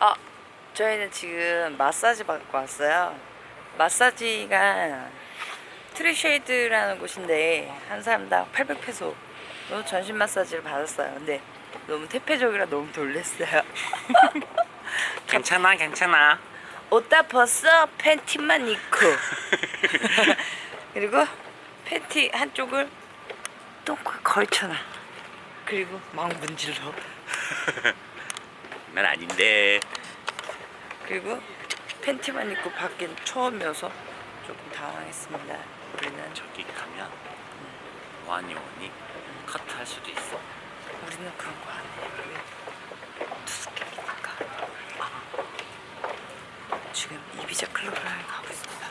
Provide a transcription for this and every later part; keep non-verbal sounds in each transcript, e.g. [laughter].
아, 저희는 지금 마사지 받고 왔어요. 마사지가 트리쉐이드라는 곳인데 한 사람당 800페소 로 전신 마사지를 받았어요. 근데 너무 태폐적이라 너무 놀랬어요. [laughs] 괜찮아 괜찮아 옷 다 벗어 팬티만 입고 [laughs] 그리고 팬티 한쪽을 똥꼬에 걸쳐놔. 그리고 막 문질러. [laughs] 난 아닌데 그리고 팬티만 입고 밖엔 처음이어서 조금 당황했습니다. 우리는 저기 가면 원이 원이 커트할 수도 있어 우리는 그런 거 안 해. 왜? 투스케이니까. 지금 이비자 클럽을 가고 있습니다.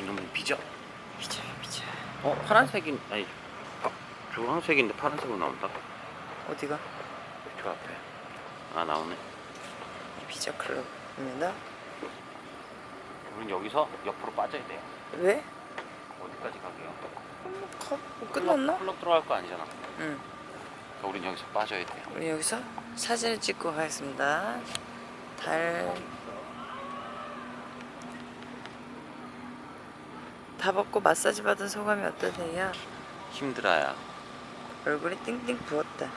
이놈은 삐져 비자 비자. 어 파란색인 아니 아, 주황색인데 파란색으로 나온다 어디가? 저 앞에 아 나오네 이비자 클럽입니다. 우린 여기서 옆으로 빠져야 돼요 왜? 어디까지 가게요? 컵 끝났나? 클럽 들어갈 거 아니잖아 응. 그러니까 우린 여기서 빠져야 돼요 우리 여기서 사진을 찍고 가겠습니다. 달. 다 벗고 마사지 받은 소감이 어떠세요? 힘들어야 얼굴이 띵띵 부었다.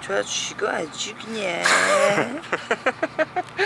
좋아 죽어야지 그냥. [laughs]